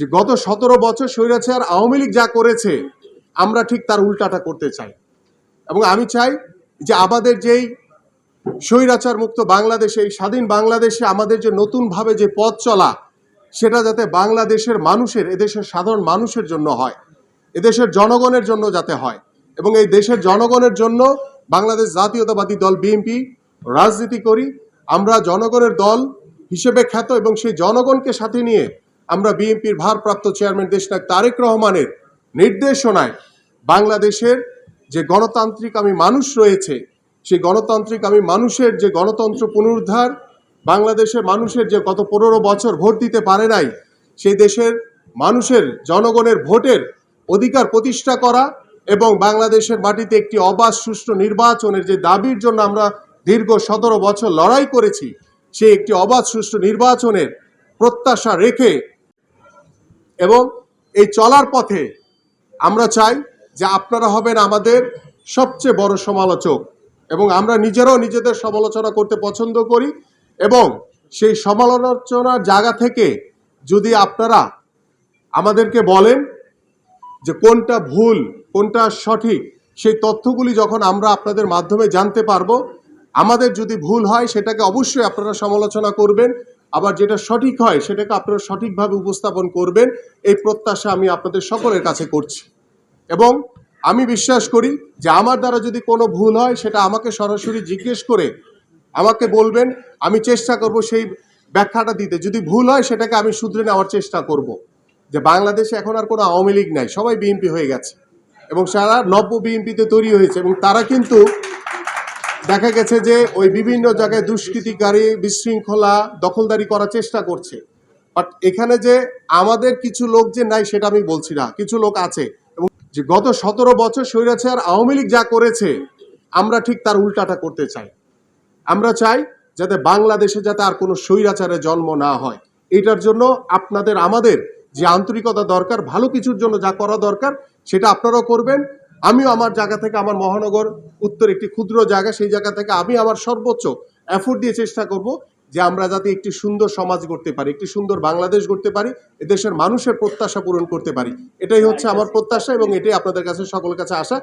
যে গত সতেরো বছর স্বৈরাচার আওয়ামী লীগ যা করেছে, আমরা ঠিক তার উল্টাটা করতে চাই। এবং আমি চাই যে আমাদের যেই স্বৈরাচার মুক্ত বাংলাদেশে, এই স্বাধীন বাংলাদেশে আমাদের যে নতুনভাবে যে পথ চলা, সেটা যাতে বাংলাদেশের মানুষের, এদেশের সাধারণ মানুষের জন্য হয়, এদেশের জনগণের জন্য যাতে হয়। এবং এই দেশের জনগণের জন্য বাংলাদেশ জাতীয়তাবাদী দল বিএনপি রাজনীতি করি। আমরা জনগণের দল হিসেবে খ্যাত এবং সেই জনগণকে সাথে নিয়ে আমরা বিএনপির ভারপ্রাপ্ত চেয়ারম্যান দেশনায়ক তারেক রহমানের নির্দেশনায় বাংলাদেশের যে গণতান্ত্রিক আমি মানুষ রয়েছে, সেই গণতান্ত্রিক আমি মানুষের যে গণতন্ত্র পুনরুদ্ধার, বাংলাদেশের মানুষের যে গত পনেরো বছর ভোট দিতে পারে নাই, সেই দেশের মানুষের, জনগণের ভোটের অধিকার প্রতিষ্ঠা করা এবং বাংলাদেশের মাটিতে একটি অবাধ, সুষ্ঠু নির্বাচনের যে দাবির জন্য আমরা দীর্ঘ সতেরো বছর লড়াই করেছি, সেই একটি অবাধ, সুষ্ঠু নির্বাচনের প্রত্যাশা রেখে এবং এই চলার পথে আমরা চাই যে আপনারা হবেন আমাদের সবচেয়ে বড় সমালোচক এবং আমরা নিজেরাও নিজেদের সমালোচনা করতে পছন্দ করি এবং সেই সমালোচনার জায়গা থেকে যদি আপনারা আমাদেরকে বলেন যে কোনটা ভুল, কোনটা সঠিক, সেই তথ্যগুলি যখন আমরা আপনাদের মাধ্যমে জানতে পারব, আমাদের যদি ভুল হয় সেটাকে অবশ্যই আপনারা সমালোচনা করবেন আবার যেটা সঠিক হয়, সেটাকে আপনারা সঠিকভাবে উপস্থাপন করবেন, এই প্রত্যাশা আমি আপনাদের সকলের কাছে করছি। এবং আমি বিশ্বাস করি যে আমার দ্বারা যদি কোনো ভুল হয়, সেটা আমাকে সরাসরি জিজ্ঞেস করে আমাকে বলবেন, আমি চেষ্টা করব সেই ব্যাখ্যাটা দিতে। যদি ভুল হয়, সেটাকে আমি শুধরে নেওয়ার চেষ্টা করব। যে বাংলাদেশে এখন আর কোনো আওয়ামী লীগ নাই, সবাই বিএনপি হয়ে গেছে। এবং সারা নব্য বিএনপিতে তৈরি হয়েছে। এবং তারা কিন্তু দেখা গেছে যে ওই বিভিন্ন জায়গায় দুষ্কৃতিকারী বিশৃঙ্খলা দখলদারি করার চেষ্টা করছে। বাট এখানে যে আমাদের কিছু লোক যে নাই সেটা আমি বলছি না। কিছু লোক আছে। এবং যে গত সতেরো বছর স্বৈরাচার আওয়ামী লীগ যা করেছে, আমরা ঠিক তার উল্টাটা করতে চাই। আমরা চাই যাতে বাংলাদেশে যাতে আর কোনো স্বৈরাচারের জন্ম না হয়। এটার জন্য আপনাদের, আমাদের যে আন্তরিকতা দরকার, ভালো কিছুর জন্য যা করা দরকার, সেটা আপনারাও করবেন। আমিও আমার জায়গা থেকে আমার মহানগর উত্তর একটি ক্ষুদ্র জায়গা, সেই জায়গা থেকে আমি আমার সর্বোচ্চ এফোর্ট দিয়ে চেষ্টা করব যে আমরা যাতে একটি সুন্দর সমাজ গড়তে পারি, একটি সুন্দর বাংলাদেশ গড়তে পারি, এদেশের মানুষের প্রত্যাশা পূরণ করতে পারি। এটাই হচ্ছে আমার প্রত্যাশা এবং এটাই আপনাদের কাছে সকলের কাছে আশা।